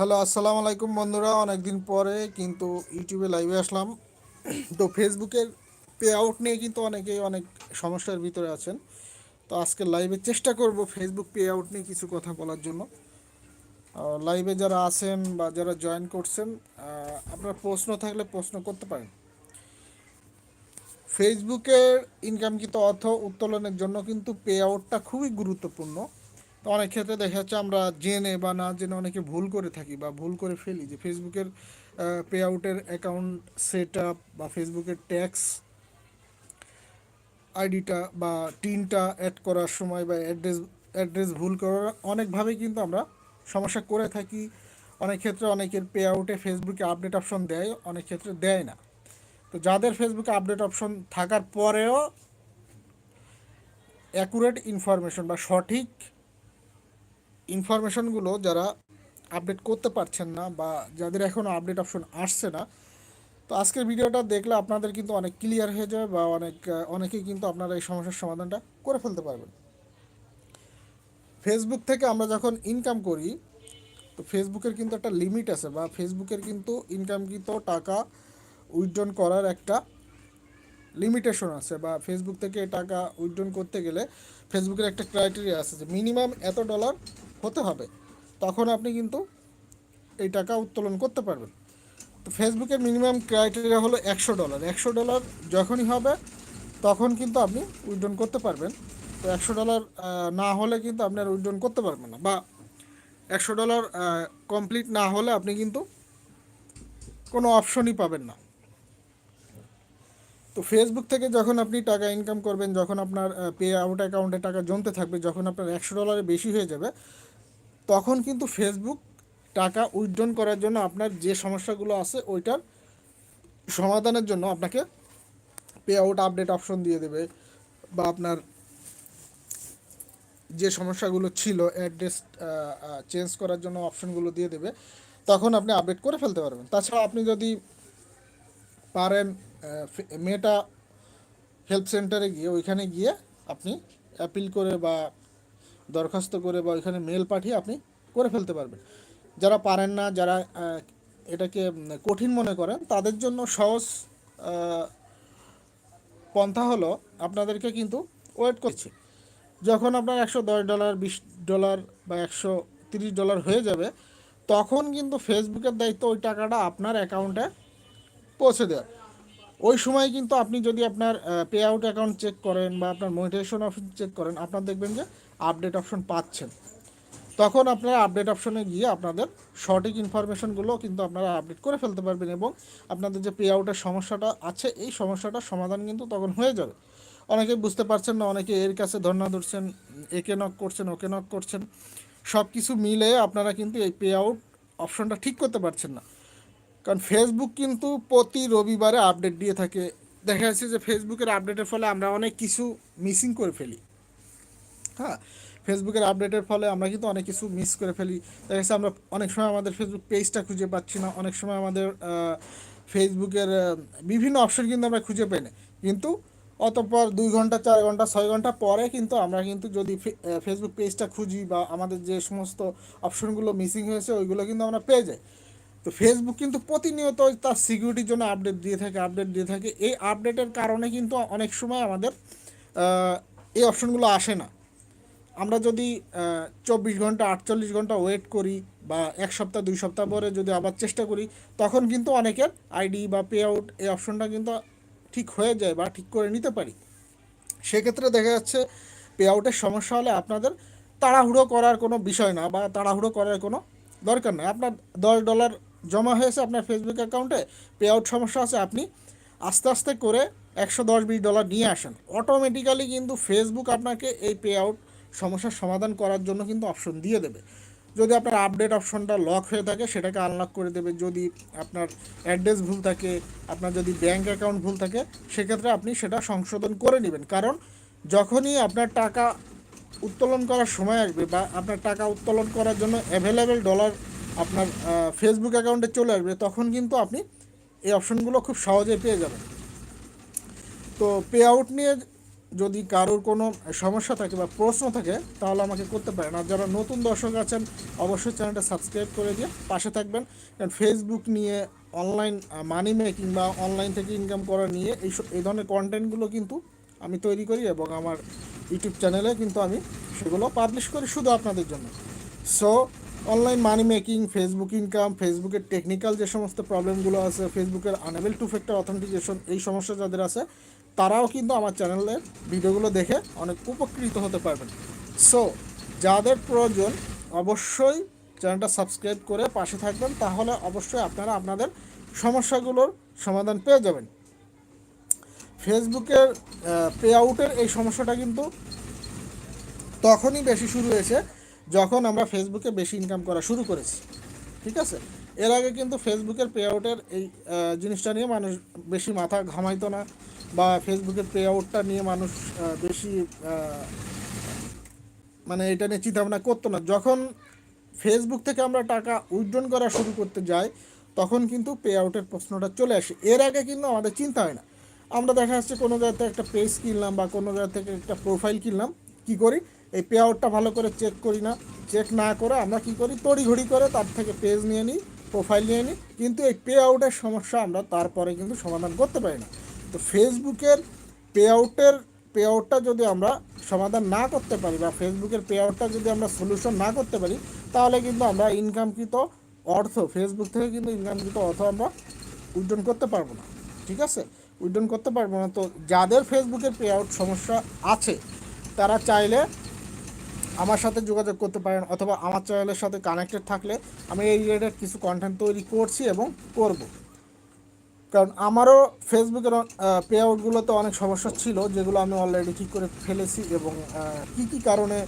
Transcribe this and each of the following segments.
Hello, আসসালামু আলাইকুম বন্ধুরা। অনেকদিন পরে কিন্তু ইউটিউবে লাইভে আসলাম। তো ফেসবুকের পে আউট নিয়ে কিন্তু অনেকেই অনেক সমস্যার ভিতরে আছেন। তো আজকে লাইভে চেষ্টা করব ফেসবুক পে আউট নিয়ে কিছু কথা বলার জন্য। লাইভে যারা আছেন বা যারা জয়েন করছেন আপনার প্রশ্ন থাকলে প্রশ্ন করতে পারেন। ফেসবুকের ইনকামকৃত অর্থ উত্তোলনের জন্য কিন্তু পে আউটটা খুবই গুরুত্বপূর্ণ। তো অনেক ক্ষেত্রে দেখা যাচ্ছে আমরা জেনে বা না জেনে অনেকে ভুল করে থাকি বা ভুল করে ফেলি যে ফেসবুকের পে আউটের অ্যাকাউন্ট সেট আপ বা ফেসবুকের ট্যাক্স আইডিটা বা টিনটা অ্যাড করার সময় বা অ্যাড্রেস অ্যাড্রেস ভুল করার অনেকভাবেই কিন্তু আমরা সমস্যা করে থাকি। অনেক ক্ষেত্রে অনেকের পে আউটে ফেসবুকে আপডেট অপশন দেয়, অনেক ক্ষেত্রে দেয় না। তো যাদের ফেসবুকে আপডেট অপশন থাকার পরেও অ্যাকুরেট ইনফরমেশন বা সঠিক ইনফরমেশনগুলো যারা আপডেট করতে পারছেন না বা যাদের এখনও আপডেট অপশন আসছে না, তো আজকের ভিডিওটা দেখলে আপনাদের কিন্তু অনেক ক্লিয়ার হয়ে যাবে বা অনেক, অনেকেই কিন্তু আপনারা এই সমস্যার সমাধানটা করে ফেলতে পারবেন। ফেসবুক থেকে আমরা যখন ইনকাম করি, তো ফেসবুকের কিন্তু একটা লিমিট আছে বা ফেসবুকের কিন্তু ইনকামকৃত টাকা উইথড্রন করার একটা লিমিটেশন আছে বা ফেসবুক থেকে টাকা উইথড্রন করতে গেলে ফেসবুকের একটা ক্রাইটেরিয়া আছে যে মিনিমাম এত ডলার হতে হবে। তখন আপনি কিন্তু এই টাকা উত্তোলন করতে পারবেন। তো ফেসবুকের মিনিমাম ক্রাইটেরিয়া হলো একশো ডলার একশো ডলার যখনই হবে, তখন কিন্তু আপনি উইথড্রন করতে পারবেন। তো একশো ডলার না হলে কিন্তু আপনি আর উইথড্রন করতে পারবেন না। বা একশো ডলার কমপ্লিট না হলে আপনি কিন্তু কোনো অপশনই পাবেন না। তো ফেসবুক থেকে যখন আপনি টাকা ইনকাম করবেন, যখন আপনার পে আউট অ্যাকাউন্টে টাকা জমতে থাকবে, যখন আপনার একশো ডলারে বেশি হয়ে যাবে, তখন কিন্তু ফেসবুক টাকা উইথড্রন করার জন্য আপনার যে সমস্যাগুলো আছে, ওইটার সমাধানের জন্য আপনাকে পে আউট আপডেট অপশন দিয়ে দেবে বা আপনার যে সমস্যাগুলো ছিল অ্যাড্রেস চেঞ্জ করার জন্য অপশনগুলো দিয়ে দেবে, তখন আপনি আপডেট করে ফেলতে পারবেন। তাছাড়া আপনি যদি পারেন মেটা হেল্প সেন্টারে গিয়ে, ওইখানে গিয়ে আপনি অ্যাপিল করে বা দরখাস্ত করে বা ওইখানে মেল পাঠিয়ে আপনি করে ফেলতে পারবেন। যারা পারেন না, যারা এটাকে কঠিন মনে করেন, তাদের জন্য সহজ পন্থা হলো আপনাদেরকে কিন্তু ওয়েট করছি যখন আপনার একশো দশ ডলার বিশ ডলার বা একশো তিরিশ ডলার হয়ে যাবে, তখন কিন্তু ফেসবুকের দায়িত্ব ওই টাকাটা আপনার অ্যাকাউন্টে পৌঁছে দেওয়ার। ওই সময় কিন্তু আপনি যদি আপনার পে আউট অ্যাকাউন্ট চেক করেন বা আপনার মনিটাইজেশন অপশন চেক করেন, আপনার দেখবেন যে আপডেট অপশন পাচ্ছেন। তখন আপনারা আপডেট অপশনে গিয়ে আপনাদের সঠিক ইনফরমেশনগুলো কিন্তু আপনারা আপডেট করে ফেলতে পারবেন এবং আপনাদের যে পে আউটের সমস্যাটা আছে, এই সমস্যাটার সমাধান কিন্তু তখন হয়ে যাবে। অনেকে বুঝতে পারছেন না, অনেকে এর কাছে ধর্ণা ধরছেন, একে নক করছেন, ওকে নক করছেন। সব কিছু মিলে আপনারা কিন্তু এই পে আউট অপশনটা ঠিক করতে পারছেন না। কারণ ফেসবুক কিন্তু প্রতি রবিবারে আপডেট দিয়ে থাকে। দেখা যাচ্ছে যে ফেসবুকের আপডেটের ফলে আমরা অনেক কিছু মিসিং করে ফেলি। হ্যাঁ ফেসবুকের আপডেটের ফলে আমরা কিন্তু অনেক কিছু মিস করে ফেলি। দেখা যাচ্ছে আমরা অনেক সময় আমাদের ফেসবুক পেজটা খুঁজে পাচ্ছি না। অনেক সময় আমাদের ফেসবুকের বিভিন্ন অপশন কিন্তু আমরা খুঁজে পাই না। কিন্তু অতঃপর দুই ঘণ্টা, চার ঘণ্টা, ছয় ঘণ্টা পরে কিন্তু আমরা কিন্তু যদি ফেসবুক পেজটা খুঁজি বা আমাদের যে সমস্ত অপশনগুলো মিসিং হয়েছে, ওইগুলো কিন্তু আমরা পেয়ে যাই। তো ফেসবুক কিন্তু প্রতিনিয়ত তার সিকিউরিটির জন্য আপডেট দিয়ে থাকে আপডেট দিয়ে থাকে। এই আপডেটের কারণে কিন্তু অনেক সময় আমাদের এই অপশনগুলো আসে না। আমরা যদি চব্বিশ ঘণ্টা, আটচল্লিশ ঘণ্টা ওয়েট করি বা এক সপ্তাহ, দুই সপ্তাহ পরে যদি আবার চেষ্টা করি, তখন কিন্তু অনেকের আইডি বা পে আউট এই অপশনটা কিন্তু ঠিক হয়ে যায় বা ঠিক করে নিতে পারি। সেক্ষেত্রে দেখা যাচ্ছে পে আউটের সমস্যা হলে আপনাদের তাড়াহুড়ো করার কোনো বিষয় না বা তাড়াহুড়ো করার কোনো দরকার নেই। আপনার দশ ডলার জমা হয়েছে আপনার ফেসবুক অ্যাকাউন্টে পে আউট সমস্যা আছে, আপনি আস্তে আস্তে করে একশো দশ বিশ ডলার নিয়ে আসেন। অটোমেটিক্যালি কিন্তু ফেসবুক আপনাকে এই পে আউট সমস্যার সমাধান করার জন্য কিন্তু অপশন দিয়ে দেবে। যদি আপনার আপডেট অপশনটা লক হয়ে থাকে, সেটাকে আনলক করে দেবে। যদি আপনার অ্যাড্রেস ভুল থাকে, আপনার যদি ব্যাঙ্ক অ্যাকাউন্ট ভুল থাকে, সেক্ষেত্রে আপনি সেটা সংশোধন করে নেবেন। কারণ যখনই আপনার টাকা উত্তোলন করার সময় আসবে বা আপনার টাকা উত্তোলন করার জন্য অ্যাভেলেবেল ডলার আপনার ফেসবুক অ্যাকাউন্টে চলে আসবে, তখন কিন্তু আপনি এই অপশনগুলো খুব সহজে পেয়ে যাবেন। তো পে আউট নিয়ে যদি কারোর কোনো সমস্যা থাকে বা প্রশ্ন থাকে, তাহলে আমাকে করতে পারেন। আর যারা নতুন দর্শক আছেন, অবশ্যই চ্যানেলটা সাবস্ক্রাইব করে দিয়ে পাশে থাকবেন। কারণ ফেসবুক নিয়ে অনলাইন মানি মেকিং বা অনলাইন থেকে ইনকাম করা নিয়ে এই এই ধরনের কন্টেন্টগুলো কিন্তু আমি তৈরি করি এবং আমার ইউটিউব চ্যানেলে কিন্তু আমি সেগুলো পাবলিশ করি শুধু আপনাদের জন্য। So online money making Facebook income ফেসবুকের টেকনিক্যাল যে সমস্ত প্রবলেমগুলো আছে ফেসবুকের আনেবল টু ফ্যাক্টর অথেন্টিকেশন এই সমস্যা যাদের আছে, তারাও কিন্তু আমার চ্যানেলের ভিডিওগুলো দেখে অনেক উপকৃত হতে পারবেন। সো যাদের প্রয়োজন অবশ্যই চ্যানেলটা সাবস্ক্রাইব করে পাশে থাকবেন, তাহলে অবশ্যই আপনারা আপনাদের সমস্যাগুলোর সমাধান পেয়ে যাবেন। ফেসবুকের পে আউটের এই সমস্যাটা কিন্তু তখনই বেশি শুরু হয়েছে যখন আমরা ফেসবুকে বেশি ইনকাম করা শুরু করেছি, ঠিক আছে? এর আগে কিন্তু ফেসবুকের পে আউটের এই জিনিসটা নিয়ে মানুষ বেশি মাথা ঘামাইতো না বা ফেসবুকের পে আউটটা নিয়ে মানুষ বেশি মানে এটা নিয়ে চিন্তা ভাবনা করতো না। যখন ফেসবুক থেকে আমরা টাকা উইথড্রন করা শুরু করতে যাই, তখন কিন্তু পে আউটের প্রশ্নটা চলে আসে। এর আগে কিন্তু আমাদের চিন্তা হয় না। আমরা দেখা যাচ্ছে কোনো জায়গা থেকে একটা পেজ কিনলাম বা কোনো জায়গা থেকে একটা প্রোফাইল কিনলাম, কি করি? এই পে আউটটা ভালো করে চেক করি না। চেক না করে আমরা কি করি? তড়িঘড়ি করে তার থেকে পেজ নিয়ে নিই প্রোফাইল নিয়ে নিই। কিন্তু এই পে আউটের সমস্যা আমরা তারপরে কিন্তু সমাধান করতে পারি না। তো ফেসবুকের পে আউটের পে আউটটা যদি আমরা সমাধান না করতে পারি বা ফেসবুকের পে আউটটা যদি আমরা সলিউশন না করতে পারি, তাহলে কিন্তু আমরা ইনকামকৃত অর্থ ফেসবুক থেকে কিন্তু ইনকামকৃত অর্থ আমরা উইড্রন করতে পারব না। ঠিক আছে? উইড্রন করতে পারব না। তো যাদের ফেসবুকের পে আউট সমস্যা আছে, তারা চাইলে আমার সাথে যোগাযোগ করতে পারেন অথবা আমার চ্যানেলের সাথে কানেক্টেড থাকলে আমি এই রিলেটেড কিছু কন্টেন্ট তৈরি করছি এবং করব। কারণ আমারও ফেসবুকের পে আউটগুলোতে অনেক সমস্যা ছিল, যেগুলো আমি অলরেডি ঠিক করে ফেলেছি এবং কি কি কারণে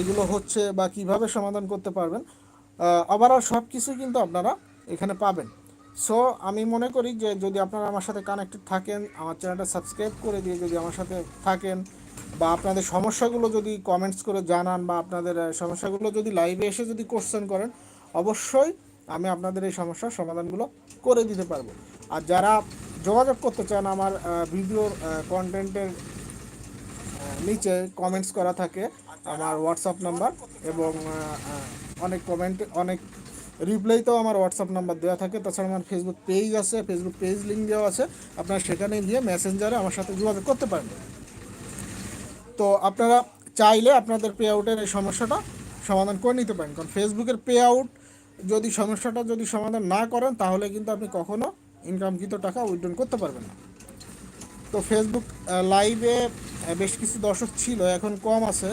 এগুলো হচ্ছে বা কীভাবে সমাধান করতে পারবেন ওভারঅল সব কিছুই কিন্তু আপনারা এখানে পাবেন। সো আমি মনে করি যে যদি আপনারা আমার সাথে কানেক্টেড থাকেন, আমার চ্যানেলটা সাবস্ক্রাইব করে দিয়ে যদি আমার সাথে থাকেন বা আপনাদের সমস্যাগুলো যদি কমেন্টস করে জানান বা আপনাদের সমস্যাগুলো যদি লাইভে এসে যদি কোশ্চেন করেন, অবশ্যই আমি আপনাদের এই সমস্যার সমাধানগুলো করে দিতে পারব। আর যারা যোগাযোগ করতে চান আমার ভিডিওর কন্টেন্টের নিচে কমেন্টস করা থাকে আমার হোয়াটসঅ্যাপ নাম্বার এবং অনেক কমেন্ট অনেক রিপ্লাইতেও আমার হোয়াটসঅ্যাপ নাম্বার দেওয়া থাকে। তাছাড়া আমার ফেসবুক পেজ আছে ফেসবুক পেজ লিঙ্ক দেওয়া আছে। আপনারা সেখানে গিয়ে মেসেঞ্জারে আমার সাথে যোগাযোগ করতে পারেন তো আপনারা চাইলে আপনাদের পে আউটের এই সমস্যাটা সমাধান করে নিতে পারেন। কারণ ফেসবুকের পে আউট যদি সমস্যাটা যদি সমাধান না করেন, তাহলে কিন্তু আপনি কখনো ইনকামকৃত টাকা উইথড্রন করতে পারবেন না। তো ফেসবুক লাইভে বেশ কিছু দর্শক ছিল, এখন কম আছে।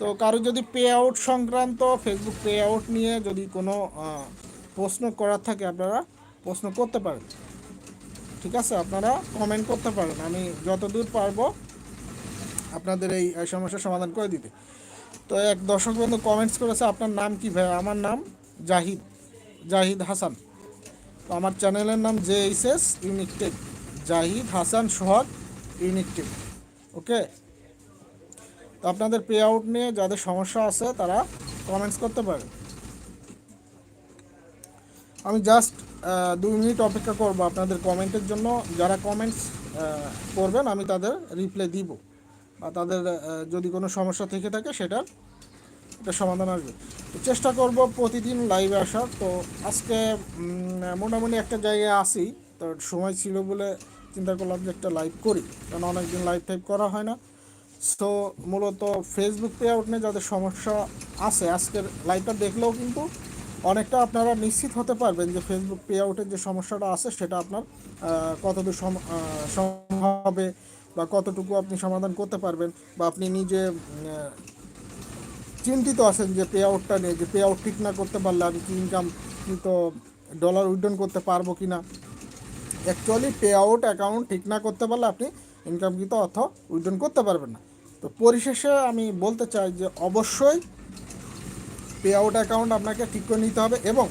তো কারও যদি পে আউট সংক্রান্ত ফেসবুক পে আউট নিয়ে যদি কোনো প্রশ্ন করার থাকে, আপনারা প্রশ্ন করতে পারেন। ঠিক আছে? আপনারা কমেন্ট করতে পারেন। আমি যতদূর পারব আপনাদের এই সমস্যার সমাধান করে দিতে। তো এক দর্শক বন্ধু কমেন্টস করেছে, আপনার নাম কি ভাই আমার নাম জাহিদ জাহিদ হাসান। তো আমার চ্যানেলের নাম J H S unique tech, Zahid Hasan Sohag unique tech. Okay? তো আপনাদের পে আউট নিয়ে যাদের সমস্যা আছে, তারা কমেন্টস করতে পারে। আমি জাস্ট দুই মিনিট অপেক্ষা করব আপনাদের কমেন্টের জন্য। যারা কমেন্টস করবেন, আমি তাদের রিপ্লাই দিব। বা তাদের যদি কোনো সমস্যা থেকে থাকে সেটার একটা সমাধান আসবে। তো চেষ্টা করব প্রতিদিন লাইভে আসার। তো আজকে মোটামুটি একটা জায়গায় আসি তো সময় ছিল বলে চিন্তা করলাম যে একটা লাইভ করি। কারণ অনেকদিন লাইভ টাইপ করা হয় না। সো মূলত ফেসবুক পে আউট নিয়ে যাদের সমস্যা আছে, আজকের লাইভটা দেখলেও কিন্তু অনেকটা আপনারা নিশ্চিত হতে পারবেন যে ফেসবুক পে আউটের যে সমস্যাটা আছে, সেটা আপনার কতদূর সম- সম্ভব হবে। বা কতটুকু আপনি সমাধান করতে পারবেন বা আপনি নিজে চিন্তিত আছেন যে পে আউটটা নিয়ে, যে পে আউট ঠিক না করতে পারলে আমি কি ইনকাম কিন্তু ডলার উইড্রন করতে পারব কি না অ্যাকচুয়ালি পে আউট অ্যাকাউন্ট ঠিক না করতে পারলে আপনি ইনকাম কিন্তু অর্থ উইড্রন করতে পারবেন না। তো পরিশেষে আমি বলতে চাই যে অবশ্যই পে আউট অ্যাকাউন্ট আপনাকে ঠিক করে নিতে হবে এবং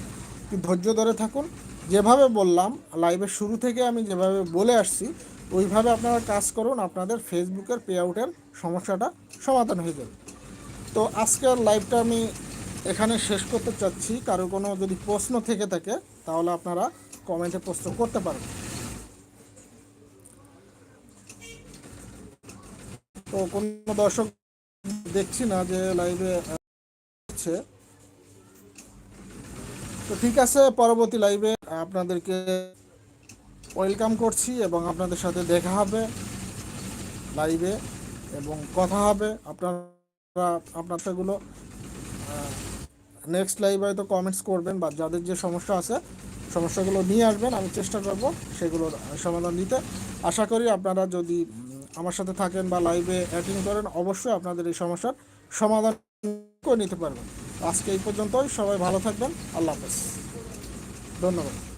ধৈর্য ধরে থাকুন। যেভাবে বললাম লাইভের শুরু থেকে আমি যেভাবে বলে আসছি ওইভাবে আপনারা কাজ করুন, আপনাদের ফেসবুকের পে আউটের সমস্যাটা সমাধান হয়ে যাবে। তো আজকের লাইভটা আমি এখানে শেষ করতে চাচ্ছি। কারও কোনো যদি প্রশ্ন থেকে থাকে, তাহলে আপনারা কমেন্টে প্রশ্ন করতে পারেন। তো কোনো দর্শক দেখছি না যে লাইভে হচ্ছে তো ঠিক আছে, পরবর্তী লাইভে আপনাদেরকে ওয়েলকাম করছি এবং আপনাদের সাথে দেখা হবে লাইভে এবং কথা হবে আপনারা আপনার সেগুলো নেক্সট লাইভে হয়তো কমেন্টস করবেন বা যাদের যে সমস্যা আছে, সমস্যাগুলো নিয়ে আসবেন, আমি চেষ্টা করব সেগুলোর সমাধান দিতে আশা করি আপনারা যদি আমার সাথে থাকেন বা লাইভে অ্যাটেন্ড করেন, অবশ্যই আপনাদের এই সমস্যার সমাধান করে নিতে পারবেন। আজকে এই পর্যন্তই, সবাই ভালো থাকবেন, আল্লাহ হাফেজ। ধন্যবাদ।